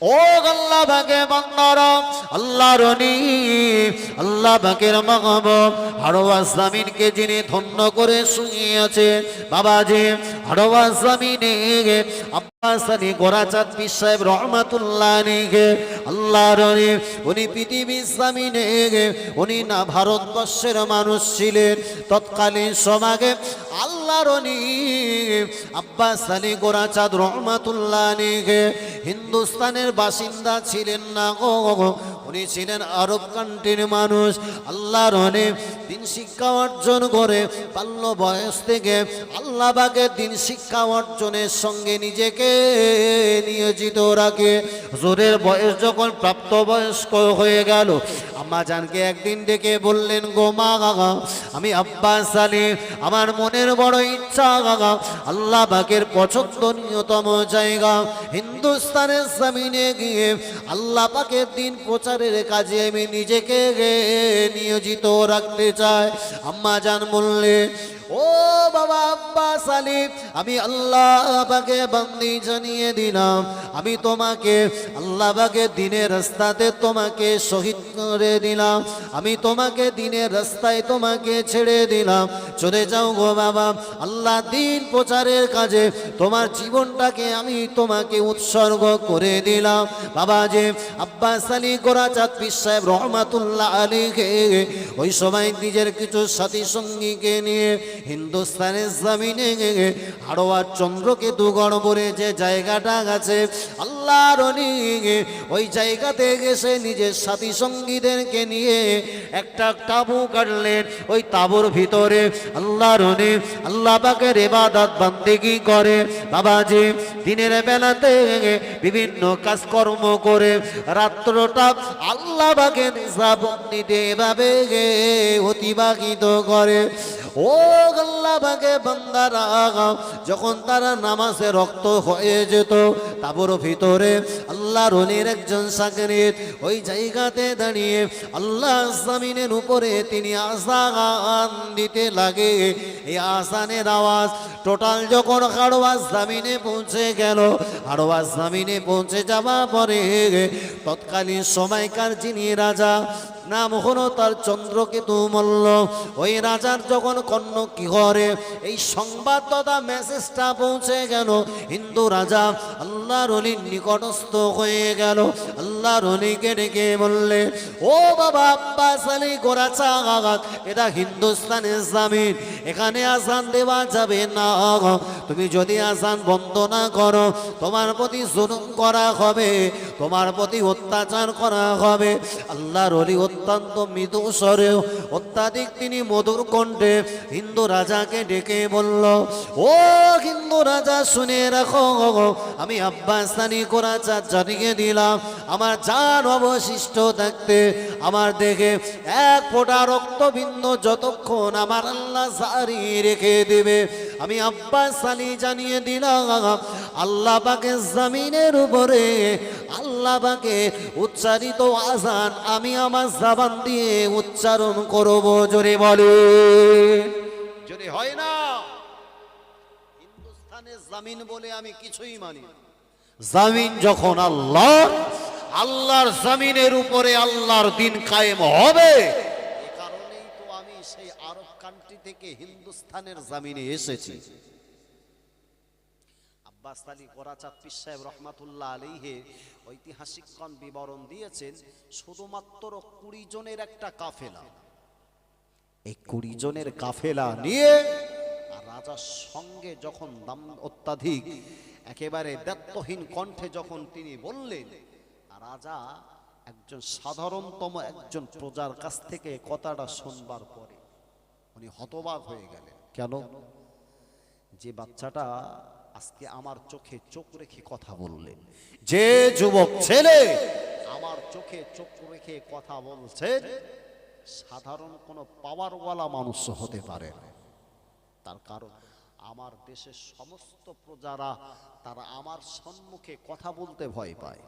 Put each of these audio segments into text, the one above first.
ও আল্লাহ বাগে বন্দর আল্লাহ রনি আল্লাহ বাগের মহবব হাড়োয়া জামিনকে যিনি ধন্য করে শুনিয়েছে বাবাজি হাড়োয়া জামিনে আলী গোরাচাঁদ পীর সাহেব রহমাতুল্লাহ নিগে আল্লাহ রনি উনি পৃথিবী জামিনে, উনি না ভারতবর্ষের মানুষ ছিলেন। তৎকালীন সমাগে আল্লাহ রনি আব্বাস আলী গোরাচাঁদ রহমাতুল্লাহ নিগে হিন্দুস্তানের বাসিন্দা ছিলেন না গো উনি ছিলেন আরব কান্ট্রির মানুষ, আল্লাহর অনেক দিন শিক্ষা অর্জন করে, বাল্য বয়স থেকে আল্লাহ বাগে দিন শিক্ষা অর্জনের সঙ্গে নিজেকে নিয়োজিত রাখে। জোরের বয়স যখন প্রাপ্ত বয়স্ক হয়ে গেল, আম্মা জানকে একদিন ডেকে বললেন, গো মা, গাগা, আমি আব্বাস আলী, আমার মনের বড় ইচ্ছা, গাগা আল্লাহ বাগের পছন্দনীয়তম জায়গা, হিন্দুস্তানের জমিনে গিয়ে আল্লাহ পাকের দিন প্রচারের কাজে আমি নিজেকে নিয়োজিত রাখতে চাই। আম্মা জান বললে ও বাবা আব্বাস আলী আমি আল্লাহ পাকে বন্দি জানিয়ে দিলাম। আমি তোমাকে আল্লাহ পাকে দিনের রাস্তাতে তোমাকে শহীদ করে দিলাম। আমি তোমাকে দিনের রাস্তায় তোমাকে ছেড়ে দিলাম। চলে যাও গো বাবা, আল্লাহ দিন প্রচারের কাজে তোমার জীবনটাকে আমি তোমাকে উৎসর্গ করে দিলাম। বাবা যে আব্বাস আলী গোরাচাঁদ পীর সাহেব রহমাতুল্লাহ আলীকে ওই সময় নিজের কিছু সাথী সঙ্গীকে নিয়ে হিন্দুস্তানের জমিনে হাড়োয়ার চন্দ্রকে দুগড় বলে যে জায়গাটা আছে, আল্লাহর ওই জায়গাতে গেছে নিজের সাথী সঙ্গীদেরকে নিয়ে একটা তাবু কাটলেন। ওই তাবুর ভিতরে আল্লাহর আল্লাহ পাকের এবাদত বান্দিগি করে? বাবাজি, দিনের বেলাতে বিভিন্ন কাজকর্ম করে রাত্রটা আল্লাহ পাকের নিজাবন্দিতে এভাবে অতিবাহিত করে। ও পাকে বান্দারা যখন তারা নামাজে রক্ত হয়ে যেত, তাবর ভিতরে আল্লাহ রনির একজন সাকরিত ওই জায়গাতে দাঁড়িয়ে আল্লাহ জামিনের উপরে তিনি আসান দিতে লাগে। এই আসানের আওয়াজ টোটাল যখন হাড়োয়াজ জামিনে পৌঁছে গেল হাড়োয়াজ জামিনে পৌঁছে যাওয়া পরে তৎকালীন সময়কার যিনি রাজা নাম হলো তার চন্দ্রকেতু মল্ল। ওই রাজার যখন কর্ণ কি করে এই সংবাদ তথা মেসেজটা পৌঁছে গেল, হিন্দু রাজা আল্লাহ রলির নিকটস্থ হয়ে গেল। আল্লাহ রলিকে ডেকে বললে, ও বাবা, আব্বাস আলী, গোরাচা এটা হিন্দুস্তানের জামিন। এখানে আসান দেওয়া যাবে না তুমি যদি আসান বন্ধ না করো, তোমার প্রতি জুলুম করা হবে, তোমার প্রতি অত্যাচার করা হবে। আল্লাহ রলি অত্যন্ত মৃদু স্বরেও অত্যাধিক তিনি মধুর কণ্ঠে হিন্দু রাজাকে ডেকে বলল, ও হিন্দু রাজা, শুনে রাখো, আমি আব্বাস আলী কোরাচা জানিয়ে দিলাম। আমার যার অবশিষ্ট থাকতে আমার দেখে এক ফোঁটা রক্তবিন্দু যতক্ষণ আমার আল্লাহ জারি রেখে দেবে। আমি আব্বাস আলী জানিয়ে দিলাম, আল্লাহ পাকে জামিনের উপরে, আল্লাহ পাকে উচ্চারিত আজান আমি আমার জাবান দিয়ে উচ্চারণ করব জোরে বলে। জোরে হয় না হিন্দুস্তানের জামিন বলে আমি কিছুই মানি জামিন যখন আল্লাহ আল্লাহর জামিনের উপরে আল্লাহর দিন কায়েম হবে এ কারণেই তো আমি সেই আরব কান্ট্রি থেকে হিন্দুস্তানের জামিনে এসেছি। আব্বাস আলী পীর সাহেব রহমাতুল্লাহ আলীহে ঐতিহাসিকগণ বিবরণ দিয়েছেন শুধুমাত্র কুড়ি জনের একটা কাফেলা। এই কুড়ি জনের কাফেলা নিয়ে আর রাজার সঙ্গে যখন দাম অত্যাধিক একেবারে দায়িত্বহীন কণ্ঠে যখন তিনি বললেন রাজা একজন সাধারণতম একজন প্রজার কাছ থেকে কথাটা শুনবার পরে উনি হতবাক হয়ে গেলেন। কেন? যে বাচ্চাটা আজকে আমার চোখে চোখ রেখে কথা বললেন যে যুবক ছেলে আমার চোখে চোখ রেখে কথা বলছেন সাধারণ কোনো পাওয়ারওয়ালা মানুষ হতে পারে না। তার কারণ, আমার দেশের সমস্ত প্রজারা, তারা আমার সম্মুখে কথা বলতে ভয় পায়।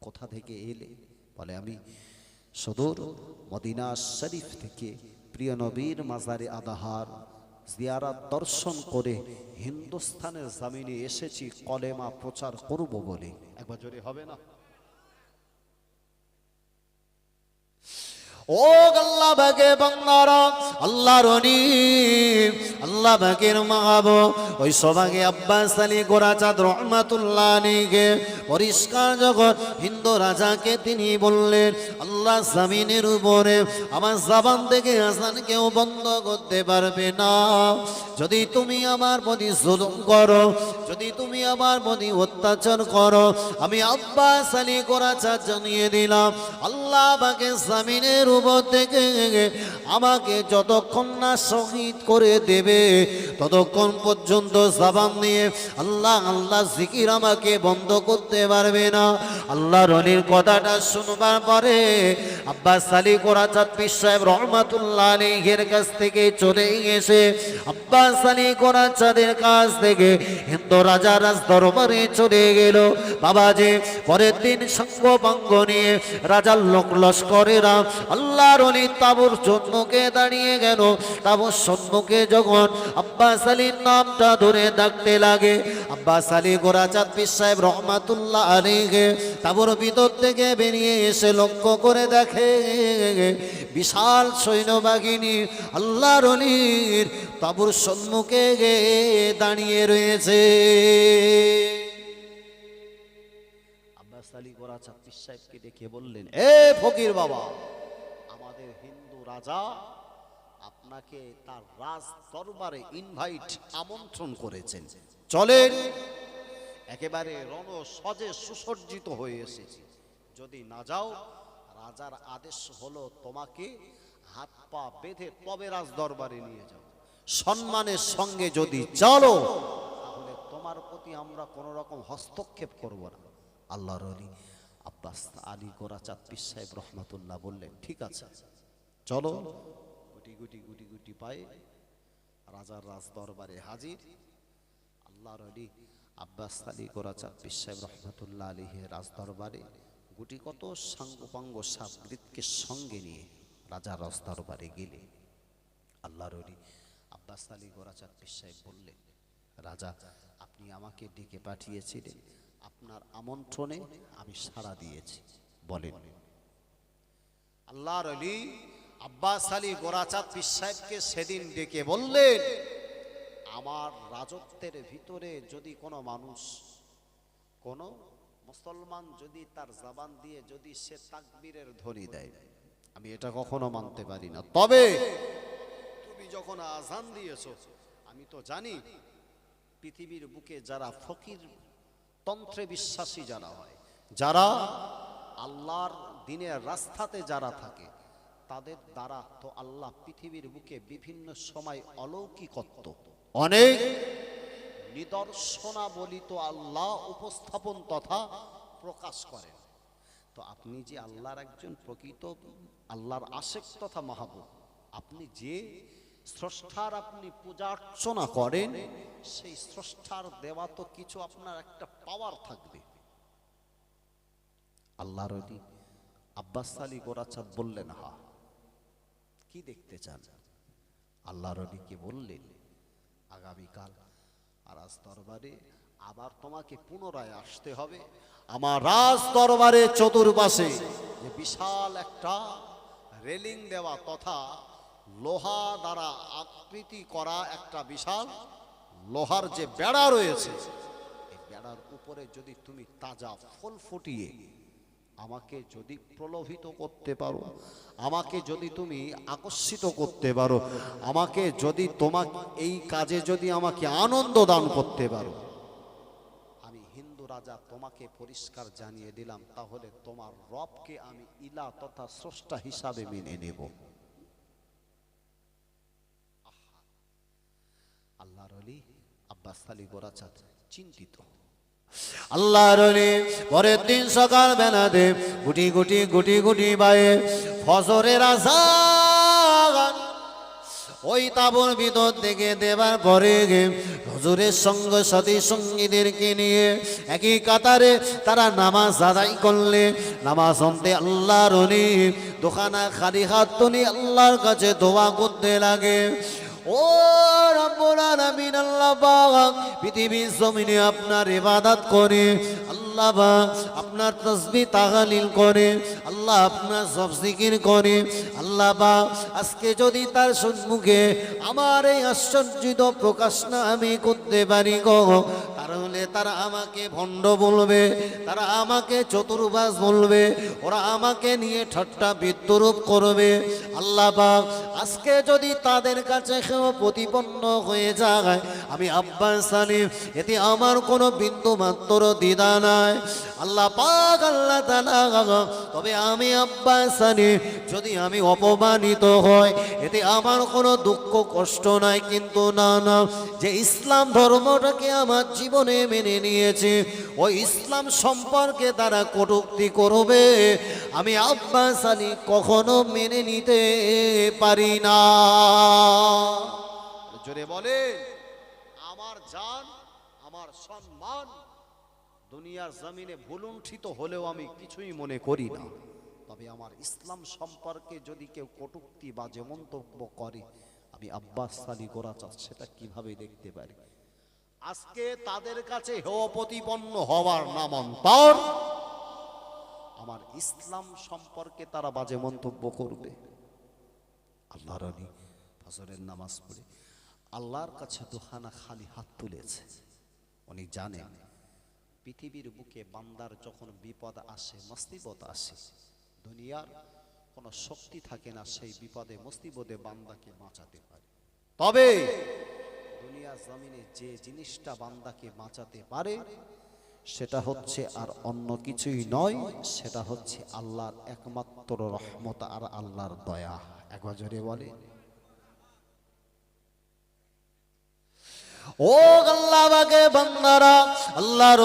কোথা থেকে এলে? বলে আমি সদর মদিনা শরীফ থেকে, প্রিয় নবীর মাজারে আদাহার। জিয়ারাত দর্শন করে হিন্দুস্থানের জামিনে এসেছি কলেমা প্রচার করব বলে। একবার জোরে হবে না? ও আল্লাহ বাগে বাংলারা আল্লাহ রনি আল্লাহ বাগের মাহাবো ওই সবাগে আব্বাস আলী গোরাচাঁদ রহমাতুল্লাহ আলীকে পরিষ্কার যখন হিন্দু রাজাকে তিনি বললেন, আল্লাহ জামিনের উপরে আমার জাবান থেকে আসান কেউ বন্ধ করতে পারবে না। যদি তুমি আমার প্রতি জুলুম করো, যদি তুমি আমার প্রতি অত্যাচার করো, আমি আব্বাস আলী গোরাচাঁদ জানিয়ে দিলাম, আল্লাহ বাকে জামিনের উপর থেকে আমাকে যতক্ষণ না শহীদ করে দেবে, ততক্ষণ পর্যন্ত জাবান নিয়ে আল্লাহ আল্লাহ জিকির আমাকে বন্ধ করতে পারবে না। আল্লাহ রনির কথাটা শুনবার পরে আব্বাস আলী কোরআচাঁদ পীর সাহেব রহমাতুল্লাহ আলীর কাছ থেকে চলে গেছে। আব্বাস আলী কোরআচাঁদের কাছ থেকে হিন্দু রাজা রাজ দরবারে চলে গেল। বাবাজি, পরের দিন সঙ্গ নিয়ে রাজার লোক লস্করেরা আল্লাহর অলি তাবুর সম্মুখে দাঁড়িয়ে গেল। তাবুর সম্মুখে যখন আব্বাস আলীর নামটা ধরে ডাকতে লাগে, আব্বাস আলী গোরাচাঁদ পীর সাহেব রহমাতুল্লাহ আলীকে তাবুর ভিতর থেকে বেরিয়ে এসে লক্ষ্য করে দেখে, বিশাল সৈন্যবাহিনী আল্লাহর অলির তাবুর সম্মুখে দাঁড়িয়ে রয়েছে। আব্বাস আলী গোরাচাঁদ পীর সাহেবকে ডেকে বললেন, এ ফকির বাবা রাজা আপনাকে তার রাজ দরবারে ইনভাইট আমন্ত্রণ করেছেন। চলেন, একেবারে রণ সজে সুসজ্জিত হয়ে এসেছি। যদি না যাও, রাজার আদেশ হলো তোমাকে হাত পা বেঁধে তবে রাজ দরবারে নিয়ে যাও। সম্মানের সঙ্গে যদি চলো, তাহলে তোমার প্রতি আমরা কোনো রকম হস্তক্ষেপ করব না। আল্লাহর আলী আব্বাস আলী গোরাচাঁদ পীর সাহেব রহমতুল্লাহ বললেন, ঠিক আছে। চলো। গুটি গুটি গুটি গুটি পায়ে রাজার রাজ দরবারে হাজির। আল্লাহর আলী আব্বাস আলী পীর সাহেব রহমতুল্লাহ আলীহের রাজ দরবারে গুটি কত সাঙ্গপাঙ্গ সাবৃতকে সঙ্গে নিয়ে রাজার রাজ দরবারে গেলে। আল্লাহর অলি আব্বাস আলী পীর সাহেব বললেন, রাজা, আপনি আমাকে ডেকে পাঠিয়েছিলেন। আপনার আমন্ত্রণে আমি সাড়া দিয়েছি। বলেন। আল্লাহর অলি আব্বাস আলী গোরাচাঁদ পীর সেদিন ডেকে বললেন, আমার রাজত্বের ভিতরে যদি কোনো মানুষ, কোনো মুসলমান যদি তার জবান দিয়ে যদি সে তাকবীরের ধ্বনি দেয়, আমি এটা কখনো মানতে পারি না। তবে তুমি যখন আজান দিয়েছ, আমি তো জানি পৃথিবীর বুকে যারা ফকির তন্ত্রে বিশ্বাসী যারা হয়, যারা আল্লাহর দিনের রাস্তাতে যারা থাকে তাদের দ্বারা তো আল্লাহ পৃথিবীর বুকে বিভিন্ন সময় অলৌকিকত্ব অনেক নিদর্শনাবলী তো আল্লাহ উপস্থাপন তথা প্রকাশ করেন। তো আপনি যে আল্লাহর একজন প্রকৃত আল্লাহর আশেক তথা মাহবুব আপনি যে স্রষ্টার আপনি পূজা অর্চনা করেন সেই স্রষ্টার দেওয়া তো কিছু আপনার একটা পাওয়ার থাকবে। আল্লাহর আব্বাস আলী গোরাচাঁদ বললেন হা কি দেখতে চান? আল্লাহর অলিকে বললেন? আগামীকাল রাজ দরবারে আবার তোমাকে পুনরায় আসতে হবে। আমার রাজ দরবারে চতুর্পাশে বিশাল একটা রেলিং দেওয়া তথা লোহা দ্বারা আকৃতি করা একটা বিশাল লোহার যে বেড়া রয়েছে, এই বেড়ার উপরে যদি তুমি তাজা ফুল ফুটিয়ে আমাকে যদি প্রলোভিত করতে পারো, আমাকে যদি তুমি আকর্ষিত করতে পারো, আমাকে যদি তোমার এই কাজে যদি আমাকে আনন্দ দান করতে পারো। আমি হিন্দু রাজা, তোমাকে পরিষ্কার জানিয়ে দিলাম, তাহলে তোমার রবকে আমি ইলা তথা স্রষ্টা হিসাবে মেনে নেব। আল্লাহর অলি আব্বাস আলী গোরাচাঁদ চিন্তিত। আল্লাহর অলি পরের দিন সকাল বেলাতে গুটি গুটি গুটি গুটি বায়ে ফসরের আসান ওই তাবুর ভিতর থেকে দেবার পরে হজুরের সঙ্গ সাথী সঙ্গীদেরকে নিয়ে একই কাতারে তারা নামাজ আদায় করলে। নামাজ অন্তে আল্লাহর দোকানা খালি হাত তুলি আল্লাহর কাছে দোয়া করতে লাগে। ও রব্বুল আলামিন আল্লাহ পাক পৃথিবীর জমিনে আপনার ইবাদত করে। আল্লাহ পাক আপনার তসবিহ তাহালিল করে, আল্লাহ আপনার সব জিকির করে। আল্লাহ পাক আজকে যদি তার সম্মুখে আমার এই আশ্চর্যিত প্রকাশ না আমি করতে পারি গো, তাহলে তারা আমাকে ভণ্ড বলবে, তারা আমাকে চতুর্বাস বলবে, ওরা আমাকে নিয়ে ঠাট্টা বিদ্রুপ করবে। আল্লাহ পাক আজকে যদি তাদের কাছে কেউ প্রতিপন্ন হয়ে যায়, আমি আব্বাস সালিম এতে আমার কোনো বিন্দু মাত্র দ্বিধা নাই। আল্লাহ পাক আল্লাহ তাআলা তবে আমি আব্বাস সালিম যদি আমি অপমানিত হয় এতে আমার কোনো দুঃখ, কষ্ট নাই। কিন্তু না না, যে ইসলাম ধর্মটাকে আমার জীবনে মেনে নিয়েছে, ওই ইসলাম সম্পর্কে তারা কটুক্তি করবে। আমি আব্বাস আলী কখনো মেনে নিতে পারি না। জোরে বলে আমার জান, আমার সম্মান দুনিয়ার জমিনে ভুলুণ্ঠিত হলেও আমি কিছুই মনে করি না। তবে আমার ইসলাম সম্পর্কে যদি কেউ কটুক্তি বা যে মন্তব্য করে, আমি আব্বাস সালি গোরাচাঁদ, সেটা কীভাবে দেখতে পারি? আজকে তাদের কাছে হেয় হওয়ার নামান্তর আমার ইসলাম সম্পর্কে তারা বাজে মন্তব্য করবে। আল্লাহ রানী ফজরের নামাজ পড়ে আল্লাহর কাছে দুখানা খালি হাত তুলেছে। উনি জানেন পৃথিবীর বুকে বান্দার যখন বিপদ আসে মুসিবত আসে, দুনিয়ার কোনো শক্তি থাকে না সেই বিপদে, মস্তিবদে বান্দাকে বাঁচাতে পারে। তবে দুনিয়ার জমিনে যে জিনিসটা বান্দাকে বাঁচাতে পারে, সেটা হচ্ছে আর অন্য কিছুই নয়, সেটা হচ্ছে আল্লাহর একমাত্র রহমত আর আল্লাহর দয়া। একবার বলে ও আল্লাহ বাগে বান্দারা, আল্লাহর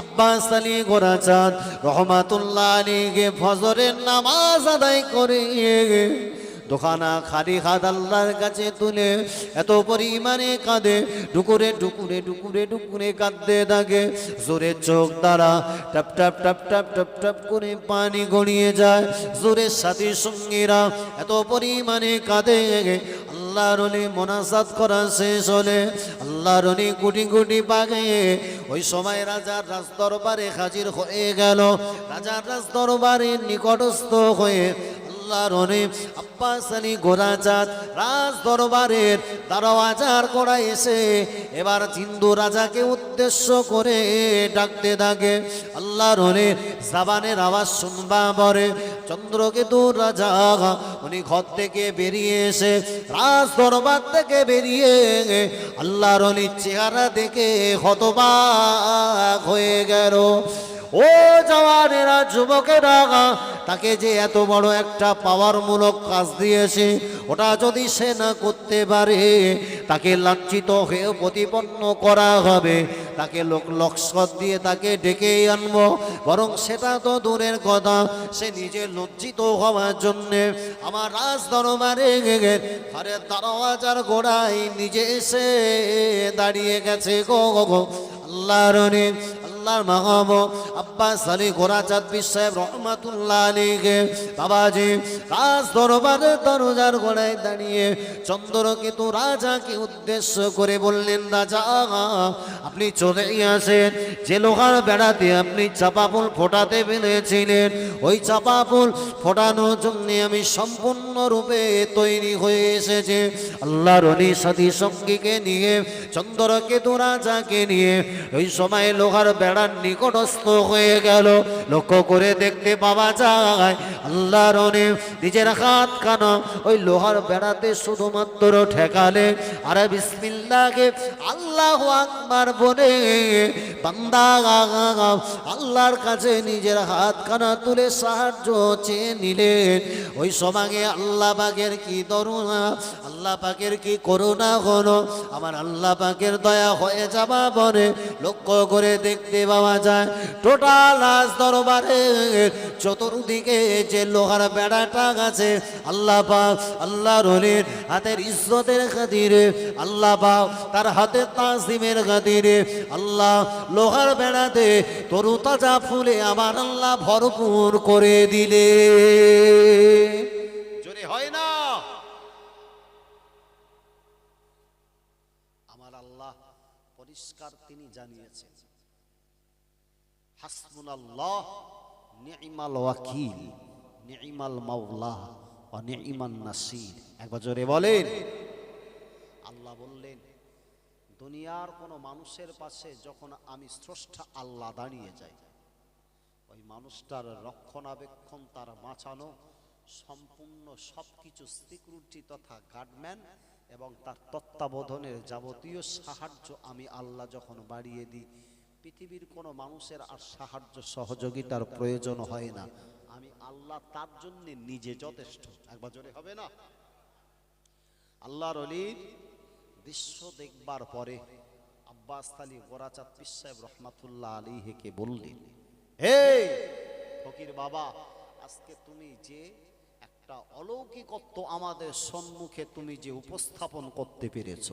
আব্বাস আলী গোরাচাঁদ, রহমাতুল্লাহ আলীকে ফজরের নামাজ আদায় করে দোকানা খালি হাত আল্লাহর কাছে তুলে এত পরিমাণে কাঁদে ডুকুরে ডুকুরে ডুকুরে ডুকুরে কাঁদতে থাকে। জোরে চোখ দ্বারা টাপ টাপ টাপ টাপ টাপ টাপ করে পানি গড়িয়ে যায়। জোরের সাথে সঙ্গীরা এত পরিমাণে কাঁদে আল্লাহর অলি মোনাজাত করা শেষ হলে আল্লাহর অলি গুটি গুটি পাগে ওই সময় রাজার রাজ দরবারে হাজির হয়ে গেল। রাজার রাজ দরবারে নিকটস্থ হয়ে আল্লাহর আব্বাস আলী গোরাজাত রাজ দরবারের দারওয়াজার করা এসে এবার হিন্দু রাজাকে উদ্দেশ্য করে ডাকতে থাকে। আল্লাহর অলি জাবানের আওয়াজ শুনবা পরে চন্দ্রকেতু রাজা উনি ঘর থেকে বেরিয়ে এসে রাজ দরবার থেকে বেরিয়ে আল্লাহর অলির চেহারা দেখে হতবাক হয়ে গেল। ও জওয়ানেরা, যুবকেরা, তাকে যে এত বড় একটা পাওয়ারমূলক কাজ দিয়েছে, ওটা যদি সে না করতে পারে, তাকে লাঞ্ছিত হয়ে প্রতিপন্ন করা হবে। তাকে লোক লক্ষ্য দিয়ে তাকে ডেকে আনব। বরং সেটা তো দূরের কথা, সে নিজে লজ্জিত হওয়ার জন্যে আমার রাজ দরবারে ঘরের দরওয়াজার গোড়ায় নিজে এসে দাঁড়িয়ে গেছে গো গো আল্লাহর আল্লাহর মাহব আব্বাস আলী গোরাচাঁদ সাহেব রহমাতুল্লাহ আলীকে বাবাজি, রাজ দরবারের দরজার গোড়ায় দাঁড়িয়ে চন্দ্রকেতু রাজাকে উদ্দেশ্য করে বললেন, রাজা, আপনি চলে আসেন। যে লোহার বেড়াতে আপনি চাপা ফুল ফোটাতে পেরেছিলেন, ওই চাপা ফুল ফোটানোর জন্য আমি সম্পূর্ণরূপে তৈরি হয়ে এসেছে। আল্লাহর সাথী সঙ্গীকে নিয়ে, চন্দ্রকেতু রাজাকে নিয়ে, ওই সময় লোহার বেড়ার নিকটস্থ হয়ে গেল। লক্ষ্য করে দেখতে পাওয়া যায়, আল্লাহর নিজের হাত কানা ওই লোহার বেড়াতে শুধুমাত্র ঠেকালে। আরে বিসমিল্লাকে আল্লাহ আকবার বলে, বান্দা আল্লাহর কাছে নিজের হাত কানা তুলে সাহায্য চেয়ে নিলেন ওই সমাগে আল্লাহ পাকের কি দরুণা আল্লাহ পাকের কি করুণা হলো? আমার আল্লাহ পাকের দয়া হয়ে যাবা পরে লক্ষ্য করে দেখতে পাওয়া যায়। টোটাল রাজ দরবারে চতুর্দিকে যে লোহার বেড়াটা আছে, আল্লাহ পাক আল্লাহ রলির হাতের ইজ্জতের খাতিরে, আল্লাহ পাক তার হাতের তাজিমের খাতিরে, আল্লাহ লোহার বেড়াতে তরু তাজা ফুলে আমার আল্লাহ ভরপুর করে দিলে। জোরে হয় না পরিষ্কার তিনি জানিয়েছেন হাসবুনাল্লাহ নি'মাল ওয়াকিল নি'মাল মাওলা ওয়া নি'মান নাসির। একবার জোরে বলেন। আল্লাহ বললেন, দুনিয়ার কোনো মানুষের পাশে যখন আমি স্রষ্টা আল্লাহ দাঁড়িয়ে যাই, ওই মানুষটার রক্ষণাবেক্ষণ, তার বাঁচানো, সম্পূর্ণ সবকিছু সিকিউরিটি তথা গার্ডম্যান এবং তার তত্ত্বাবধানের যাবতীয় সাহায্য আমি আল্লাহ যখন বাড়িয়ে দিই পৃথিবীর কোনো মানুষের আর সাহায্য সহযোগিতার প্রয়োজন হয় না। আমি আল্লাহ তার জন্য নিজে যথেষ্ট। একবার জোরে হবে না? আল্লাহর অলির দৃশ্য দেখবার পরে আব্বাস আলী গোরাচাঁদ পিস সাহেব রহমাতুল্লাহ আলীকে বললেন হে ফকির বাবা, আজকে তুমি যে একটা অলৌকিকত্ব আমাদের সম্মুখে তুমি যে উপস্থাপন করতে পেরেছ,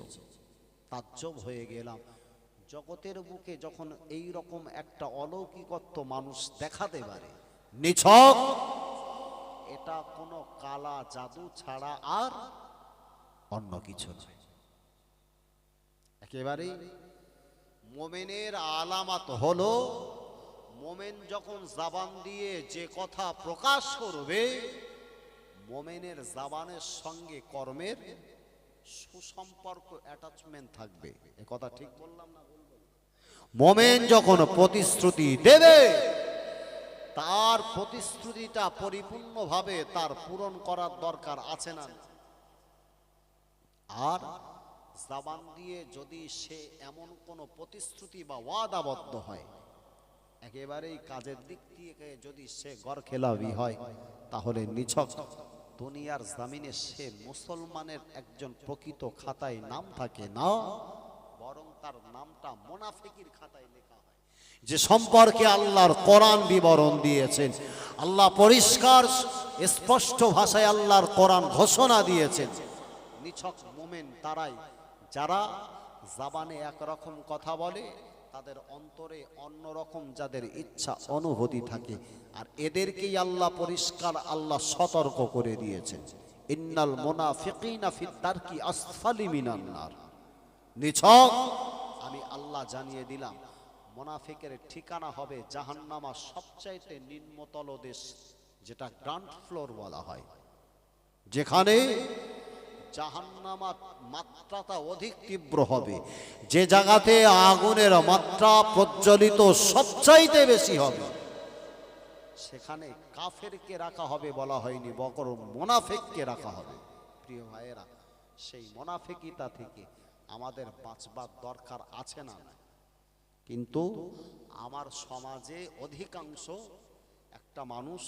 তাজ্জব হয়ে গেলাম। জগতের বুকে যখন এই রকম একটা অলৌকিকত্ব মানুষ দেখাতে পারে নিছক। এটা কোনো কালা জাদু ছাড়া আর অন্য কিছু নয়। একেবারেই মোমেনের আলামাত হলো মোমেন যখন জাবান দিয়ে যে কথা প্রকাশ করবে মোমেনের জাবানের সঙ্গে কর্মের সুসম্পর্ক অ্যাটাচমেন্ট থাকবে। এ কথা ঠিক বললাম না মোমেন যখন প্রতিশ্রুতি দেবে, তার প্রতিশ্রুতিটা পরিপূর্ণভাবে তার পূরণ করার দরকার আছে না আর জাবান দিয়ে যদি সে এমন কোনো প্রতিশ্রুতি বা ওয়াদাবদ্ধ হয়, একেবারেই কাজের দিক থেকে যদি সে গড় খেলাবি হয়, তাহলে নিছক দুনিয়ার জামিনে সে মুসলমানের একজন প্রকৃত খাতায় নাম থাকে না তার নামটা মোনাফিকির খাতায় লেখা হয়। যে সম্পর্কে আল্লাহর কোরআন বিবরণ দিয়েছেন, আল্লাহ পরিষ্কার, স্পষ্ট ভাষায় আল্লাহর কোরআন ঘোষণা দিয়েছেন। নিছক মোমেন তারাই, যারা জাবানে একরকম কথা বলে, তাদের অন্তরে অন্যরকম যাদের ইচ্ছা অনুভূতি থাকে, আর এদেরকেই আল্লাহ পরিষ্কার, আল্লাহ সতর্ক করে দিয়েছেন। ইন্নাল মুনাফিকিনা ফি তারকি আসফালি মিনান নার। নিছক। আমি আল্লাহ জানিয়ে দিলাম মোনাফিকের ঠিকানা হবে জাহান্নামা সবচাইতে নিম্নতল দেশ যেটা গ্রাউন্ড ফ্লোর বলা হয়। যেখানে জাহান্নামার মাত্রাটা অধিক তীব্র হবে। যে জায়গাতে আগুনের মাত্রা প্রজ্বলিত সবচাইতে বেশি হবে। সেখানে কাফেরকে রাখা হবে বলা হয়নি বকর মোনাফেককে রাখা হবে। প্রিয় ভাইয়েরা সেই মোনাফেকিতা থেকে আমাদের বাঁচবার দরকার আছে না কিন্তু আমার সমাজে অধিকাংশ একটা মানুষ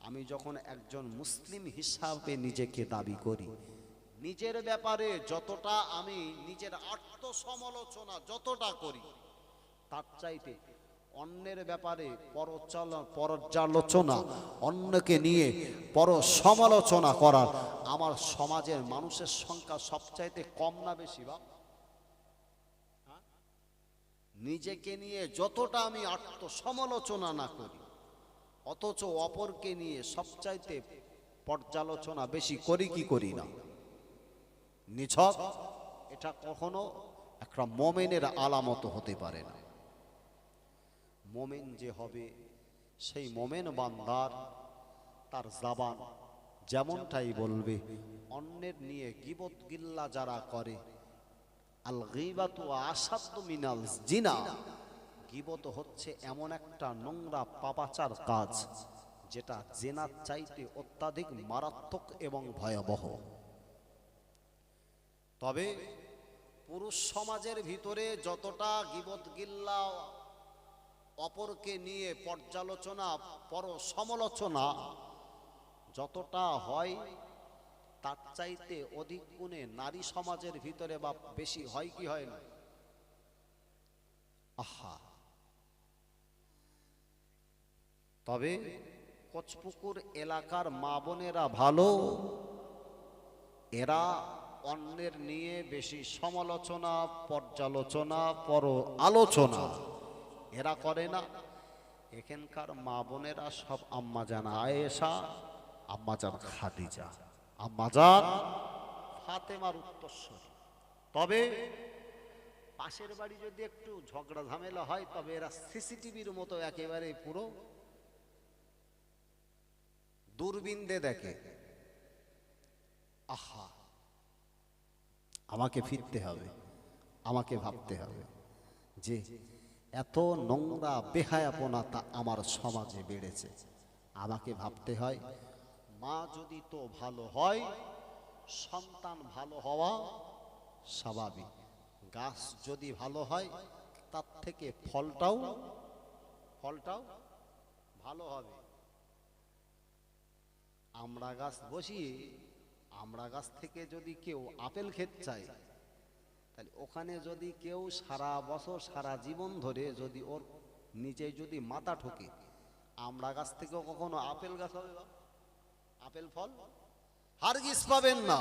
আমি যখন একজন মুসলিম হিসাবে নিজেকে দাবি করি নিজের ব্যাপারে যতটা আমি নিজের আত্মসমালোচনা যতটা করি তার চাইতে অন্যের ব্যাপারে পর্যালোচনা অন্যকে নিয়ে পর সমালোচনা করার আমার সমাজের মানুষের সংখ্যা সবচাইতে কম না বেশি বা? নিজেকে নিয়ে যতটা আমি আত্মসমালোচনা না করি, অথচ অপরকে নিয়ে সবচাইতে পর্যালোচনা বেশি করি কি করি না? নিছক, এটা কখনো একটা মোমেনের আলামত হতে পারে না। মোমেন যে হবে, সেই মোমেন বান্দার তার জাবান যেমনটাই বলবে, অন্যের নিয়ে গিবত গিল্লা যারা করে আল গিবাতু আসাদ্দ মিনাল জিনা। গিবত হচ্ছে এমন একটা নোংরা পাপাচার কাজ, যেটা জেনার চাইতে অত্যাধিক মারাত্মক এবং ভয়াবহ। তবে পুরুষ সমাজের ভিতরে যতটা গিবত গিল্লা অপরকে নিয়ে পর্যালোচনা পর সমালোচনা যতটা হয় তার চাইতে অধিক গুণে নারী সমাজের ভিতরে বা বেশি হয় কি হয় না? আহা! তবে কচপুকুর এলাকার মা বোনেরা ভালো, এরা অন্যের নিয়ে বেশি সমালোচনা, পর্যালোচনা পর আলোচনা এরা করে না। এখানকার মা বোনেরা সব আম্মাজান আয়েশা আম্মাজান খাদিজা। আম্মাজান ফাতেমার উত্তরস্বরী তবে পাশের বাড়ি যদি একটু ঝগড়া ঝামেলা হয়, তবে এরা সিসিটিভির মতো একেবারে পুরো দূরবীন দিয়ে দেখে। আহা, আমাকে ফিরতে হবে, আমাকে ভাবতে হবে যে এত নোংরা বেহায়াপনা তা আমার সমাজে বেড়েছে। আমাকে ভাবতে হয় মা যদি তো ভালো হয়, সন্তান ভালো হওয়া স্বাভাবিক গাছ যদি ভালো হয়, তার থেকে ফলটাও ফলটাও ভালো হবে আমরা গাছ বসিয়ে, আমরা গাছ থেকে যদি কেউ আপেল খেতে চায়, তাহলে ওখানে যদি কেউ সারা বছর, সারা জীবন ধরে যদি ওর নিচে যদি মাথা ঠোকে, আমরা গাছ থেকে কখনো আপেল গাছ হবে? আপেল ফল? হারগিস পাবেন না।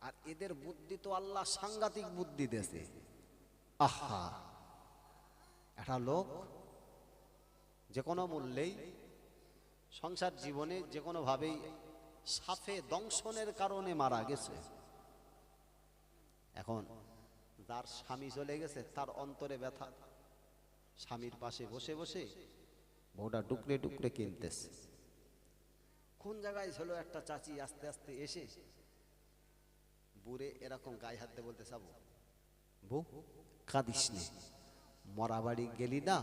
আর এদের বুদ্ধি তো আল্লাহ সাংঘাতিক বুদ্ধি দেছে আহা! একটা লোক যে কোনো মূল্যেই সংসার জীবনে যে কোনোভাবেই সাফে দংশনের কারণে মারা গেছে। এখন যার স্বামী চলে গেছে, তার অন্তরে ব্যথা। স্বামীর পাশে বসে বসে বউটা ডুকরে ডুকরে কিনতেছে। কোন জায়গায় ছিল একটা চাচি আস্তে আস্তে এসে? বুড়ে এরকম গায়ে হাত বলতে চাবো বউ কাঁদিস মরা বাড়ি গেলি না,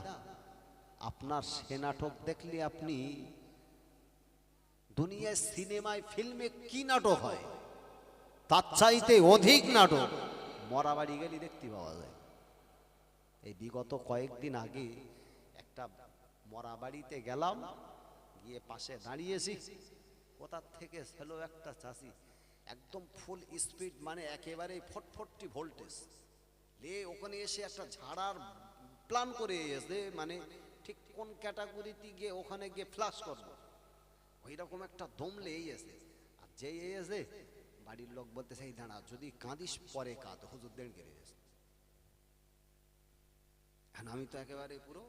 আপনার সে নাটক দেখলে আপনি দুনিয়ায় সিনেমায়, ফিল্মে কি নাটক হয়? তার চাইতে অধিক নাটক মরা বাড়ি গেলে দেখতে পাওয়া যায়। এই বিগত কয়েকদিন আগে একটা মরা বাড়িতে গেলাম, গিয়ে পাশে দাঁড়িয়েছি। কোথার থেকে ছিল একটা চাষি? একদম ফুল স্পিড মানে একেবারে ফটফটি ভোল্টেজ লে ওখানে এসে একটা ঝাড়ার প্ল্যান করে এসে মানে ঠিক কোন ক্যাটাগরিতে গিয়ে ওখানে গিয়ে ফ্লাশ করব। ওই রকম একটা দম লেই আছে। আর যে এসে বাড়ির লোক বলতে সেই দাঁড়া, যদি কাঁদিস পরে কাঁদ, হুজুর দেড় গেড়ে আমি তো একেবারে পুরো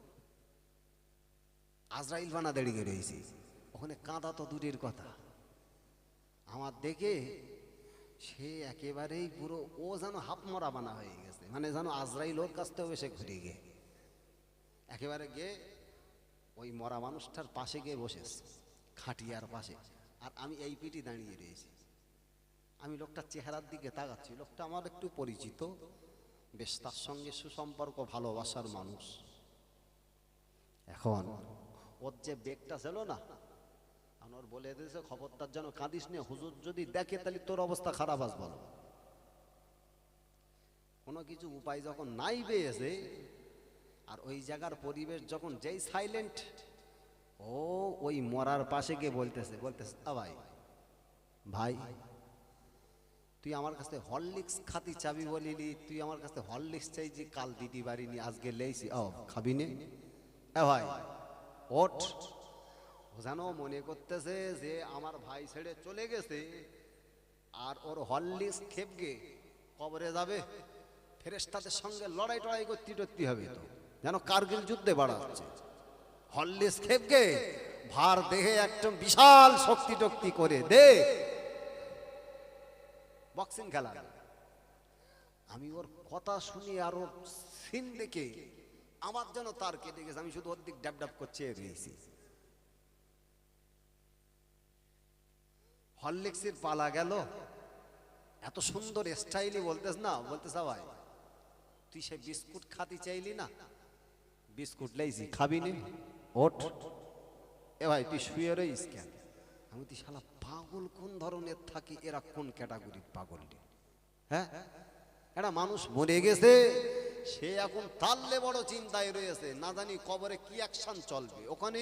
আজরাইল বানা দাঁড়িয়ে রয়েছি ওখানে কাঁদা তো দূরের কথা। আমার দেখে সে একেবারেই পুরো, ও যেন হাফ মরা বানা হয়ে গেছে। মানে যেন আজরাইল ওর কাছ থেকেও এসে ঘুরে গিয়ে। একেবারে গিয়ে ওই মরা মানুষটার পাশে গিয়ে বসেছে, খাটিয়ার পাশে। আর আমি এই পিটি দাঁড়িয়ে রয়েছি। আমি লোকটার চেহারার দিকে তাকাচ্ছি। লোকটা আমার একটু পরিচিত। বেশ তার সঙ্গে সুসম্পর্ক, ভালোবাসার মানুষ। এখন ওর যে বেগটা ছিল না ওর বলে দিয়েছে, খবরদার যেন কাঁদিস নে, হুজুর যদি দেখে তাহলে তোর অবস্থা খারাপ আস বলো। কোনো কিছু উপায় যখন নাই পেয়েছে আর ওই জায়গার পরিবেশ যখন যেই সাইলেন্ট ও ওই মরার পাশে গিয়ে বলতেছে বলতেছে ভাই ভাই, তুই আমার কাছে হরলিক্স খাতি চাবি বলিলি, তুই আমার কাছে হরলিক্স চাইছি, কাল দিদি বাড়ি নিয়ে আজকে লেইছি ও খাবি নে? ভাই ওঠ। যেন মনে করতেছে যে আমার ভাই ছেড়ে চলে গেছে আর ওর হরলিক্স খেপগে কবরে যাবে। ফেরেস্তাদের সঙ্গে লড়াই টড়াই করতে টরতে হবে তো। যেন কার্গিল যুদ্ধে বাড়াচ্ছে হরলিক্স খেপগে ভার দেহে একদম বিশাল শক্তি টক্তি করে দে। বক্সিং খেলা। আমি ওর কথা শুনে আর ওর সিন দেখে আমার যেন তার কেটে গেছে, আমি শুধু ওর দিক ডাব করছে রয়েছি। হরলিক্সের পালা গেল। এত সুন্দর স্টাইলি বলতেস না? বলতেছ ভাই, তুই সে বিস্কুট খাতি চাইলি না? বিস্কুট লাইছি, খাবি নি? ওঠ। এ ভাই, তুই শুয়ে রইস কেন? আমি তুই শালা পাগল কোন ধরনের থাকি, এরা কোন ক্যাটাগরির পাগল? হ্যাঁ? একটা মানুষ মরে গেছে সে এখন তাল্লে বড় চিন্তায় রয়েছে। না জানি কবরে কি অ্যাকশন চলবে। ওখানে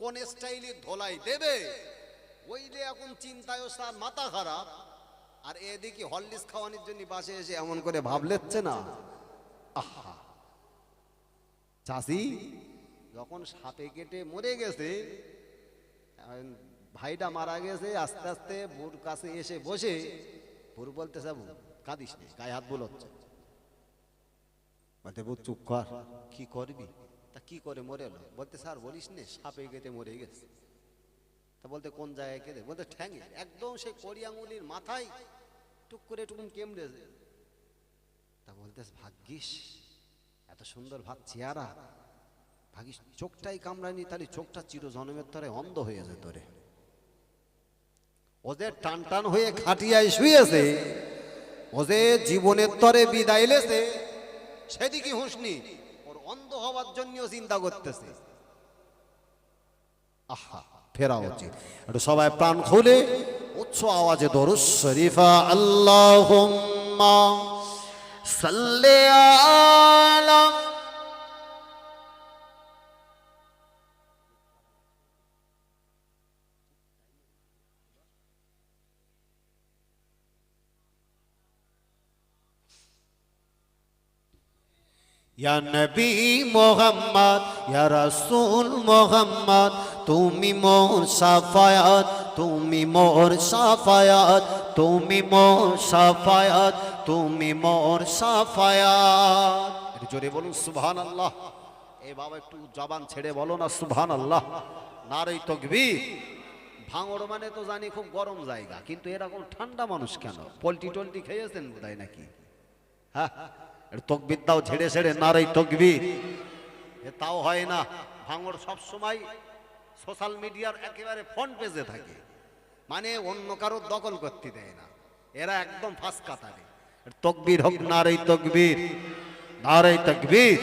কোন স্টাইলে ধোলাই দেবে? ওইলে এখন চিন্তায় তার মাথা খারাপ। আর এদিকে হরলিক্স খাওয়ানোর জন্য বাসে এসে এমন করে ভাবলেচ্ছে না? আহা! চাষি যখন সাপে কেটে মরে গেছে ভাইটা মারা গেছে, আস্তে আস্তে বুর কাছে এসে বসে বুর বলতে যাব কাঁদিস গায়ে হাত বুলোচ্ছে। বলতে চুপ কর। কি করবি? তা কি করে মরে এলো? বলতে, স্যার, বলিস নে, সাপে কেটে মরে গেছে। তা বলতে, কোন জায়গায় কেটে বলতে, ঠ্যাঙে। একদম সেই মাথায় টুক করে টুকুন কেমড়েছে দেশ ভাগ্যিস, এত সুন্দর ভাত চেহারা। ভাগ্যিস, চোখটাই কামড়ায়নি, তাহলে চোখটা চির জন্মের তরে অন্ধ হয়ে যেত রে। ওদের টান টান হয়ে খাটিয়ায় শুয়েছে, ওদের জীবনের তরে বিদায় লেছে। সেদিকে হুঁসনি ওর অন্ধ হওয়ার জন্য চিন্তা করতেছে। আহা, ফেরা উচিত। একটু সবাই প্রাণ খুলে। উচ্চ আওয়াজে দরুস শরীফা আল্লাহ সাল্লে আলা ইয়া নবী মোহাম্মদ, ইয়া রাসূল মোহাম্মদ, তুমি মোর সাফায়াত, তুমি মোর সাফায়াত, তুমি মোর সাফায়াত, তুমি মোর সাফায়াত। জোরে বলুন সুবহান আল্লাহ এ বাবা, একটু জবান ছেড়ে বলো না সুবহান আল্লাহ নারী তকবি ভাঙড় মানে তো জানি খুব গরম জায়গা, কিন্তু এরকম ঠান্ডা মানুষ কেন? পোলট্রি টোলট্রি খেয়েছেন বোধহয় নাকি? হ্যাঁ? তকবির দাও ছেড়ে ছেড়ে নারী তকবি এ তাও হয় না, ভাঙড় সব সময় সোশ্যাল মিডিয়ার একেবারে ফ্রন্ট পেজে থাকে। মানে অন্য কারোর দখল করতে দেয় না। এরা একদম ফাঁস কাতারে। তকবীর হোক নারী তকবীর নারী তকবীর।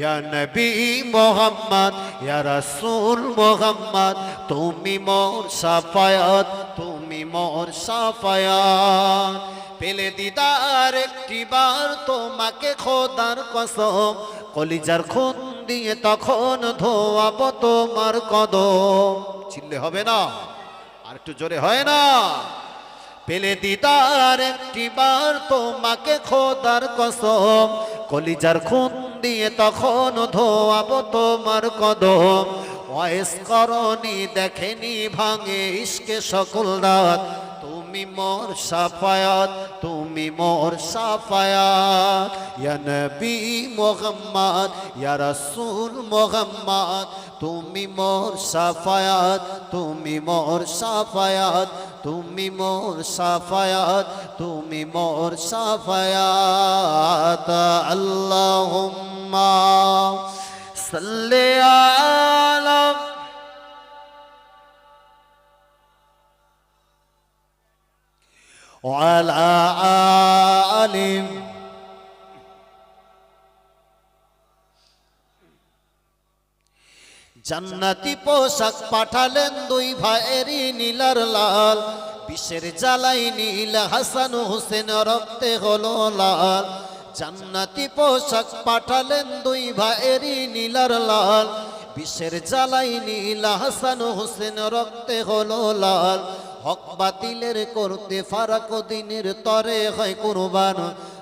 ইয়া নবী মোহাম্মদ, ইয়া রাসূল মোহাম্মদ, তুমি মোর সাফায়াত তুমি মোর সাফায়াত। পেলে দিদার একটি বার তোমাকে খোদার কসম, কলিজার খুন দিয়ে তখন ধোয়াবো তোমার কদম। চিল্লে হবে না, আর একটু জোরে হয় না। পেলে দিদার একটি বার তোমাকে খোদার কসম, কলিজার খুন দিয়ে তখন ধোয়াবো তোমার কদম। ওয়েস করনি, দেখেনি, ভাঙে ইসকে সকল রাত তুমি মোর সাফায়াত, তুমি মোর সাফায়াত। নবী মোহাম্মদ, ইয়া রাসূল মোহাম্মদ, তুমি মোর সাফায়াত, তুমি মোর সাফায়াত। তুমি মোর সাফায়াত তুমি মোর সাফায়াত আল্লাহুম্মা সাল্লি আলা وعلى آله জান্নাতি পোশাক পাঠালেন দুই ভাইয়েরই নীলার লাল। বিষের জ্বালাই নীল হাসান হোসেন রক্তে হলো লাল। জান্নাতি পোশাক পাঠালেন দুই ভাইয়েরই নীলার লাল। বিষের জ্বালাই নীল হাসান হোসেন রক্তে হলো লাল। হক বাতিলের করতে ফারাক দিনের তরে হয় কুরবান।